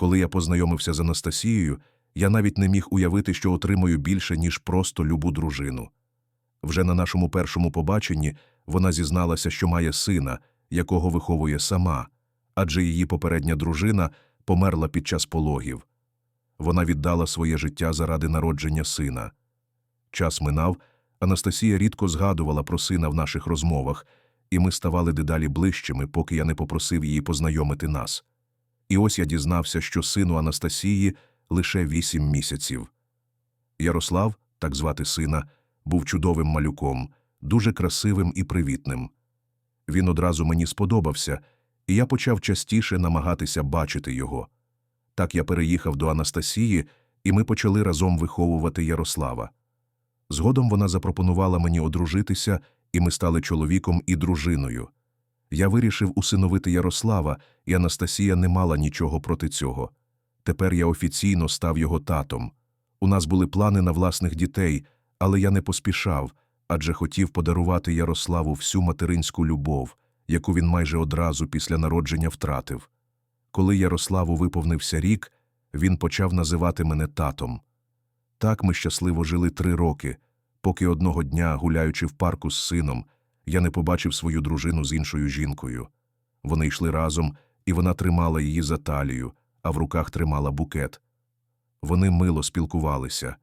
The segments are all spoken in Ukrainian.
Коли я познайомився з Анастасією, я навіть не міг уявити, що отримую більше, ніж просто любу дружину. Вже на нашому першому побаченні вона зізналася, що має сина, якого виховує сама, адже її попередня дружина померла під час пологів. Вона віддала своє життя заради народження сина. Час минав, Анастасія рідко згадувала про сина в наших розмовах, і ми ставали дедалі ближчими, поки я не попросив її познайомити нас. І ось я дізнався, що сину Анастасії лише вісім місяців. Ярослав, так звати сина, був чудовим малюком, дуже красивим і привітним. Він одразу мені сподобався, і я почав частіше намагатися бачити його. Так я переїхав до Анастасії, і ми почали разом виховувати Ярослава. Згодом вона запропонувала мені одружитися, і ми стали чоловіком і дружиною. Я вирішив усиновити Ярослава, і Анастасія не мала нічого проти цього. Тепер я офіційно став його татом. У нас були плани на власних дітей, але я не поспішав, адже хотів подарувати Ярославу всю материнську любов, яку він майже одразу після народження втратив. Коли Ярославу виповнився рік, він почав називати мене татом. Так ми щасливо жили три роки, поки одного дня, гуляючи в парку з сином, я не побачив свою дружину з іншою жінкою. Вони йшли разом, і вона тримала її за талію, а в руках тримала букет. Вони мило спілкувалися.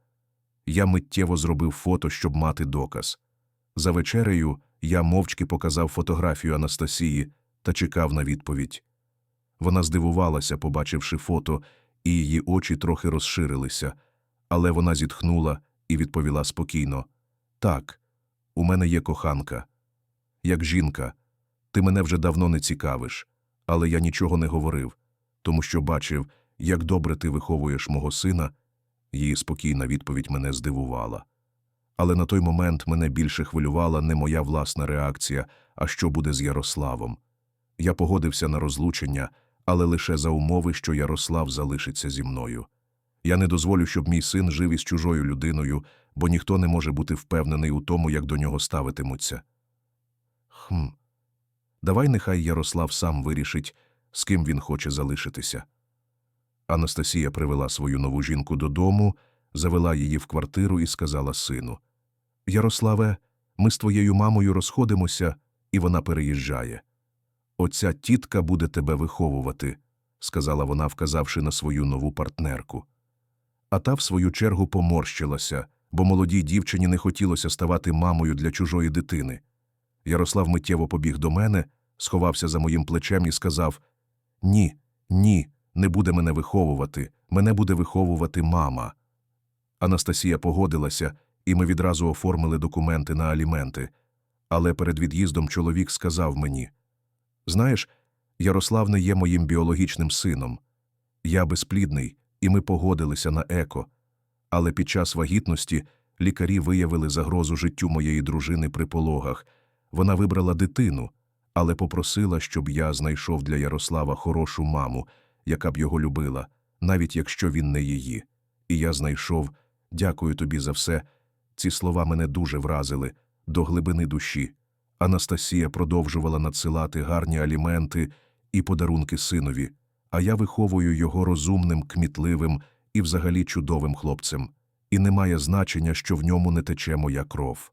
Я миттєво зробив фото, щоб мати доказ. За вечерею я мовчки показав фотографію Анастасії та чекав на відповідь. Вона здивувалася, побачивши фото, і її очі трохи розширилися, але вона зітхнула і відповіла спокійно: Так, у мене є коханка. Як жінка, ти мене вже давно не цікавиш, але я нічого не говорив, тому що бачив, як добре ти виховуєш мого сина. Її спокійна відповідь мене здивувала. Але на той момент мене більше хвилювала не моя власна реакція, а що буде з Ярославом. Я погодився на розлучення, але лише за умови, що Ярослав залишиться зі мною. Я не дозволю, щоб мій син жив із чужою людиною, бо ніхто не може бути впевнений у тому, як до нього ставитимуться. Хм. Давай нехай Ярослав сам вирішить, з ким він хоче залишитися. Анастасія привела свою нову жінку додому, завела її в квартиру і сказала сину: Ярославе, ми з твоєю мамою розходимося, і вона переїжджає. Оця тітка буде тебе виховувати, сказала вона, вказавши на свою нову партнерку. А та, в свою чергу, поморщилася, бо молодій дівчині не хотілося ставати мамою для чужої дитини. Ярослав миттєво побіг до мене, сховався за моїм плечем і сказав: Ні, ні, не буде мене виховувати, мене буде виховувати мама. Анастасія погодилася, і ми відразу оформили документи на аліменти. Але перед від'їздом чоловік сказав мені: Знаєш, Ярослав не є моїм біологічним сином. Я безплідний, і ми погодилися на еко. Але під час вагітності лікарі виявили загрозу життю моєї дружини при пологах. Вона вибрала дитину, але попросила, щоб я знайшов для Ярослава хорошу маму, яка б його любила, навіть якщо він не її. І я знайшов, дякую тобі за все. Ці слова мене дуже вразили до глибини душі. Анастасія продовжувала надсилати гарні аліменти і подарунки синові, а я виховую його розумним, кмітливим і взагалі чудовим хлопцем. І немає значення, що в ньому не тече моя кров.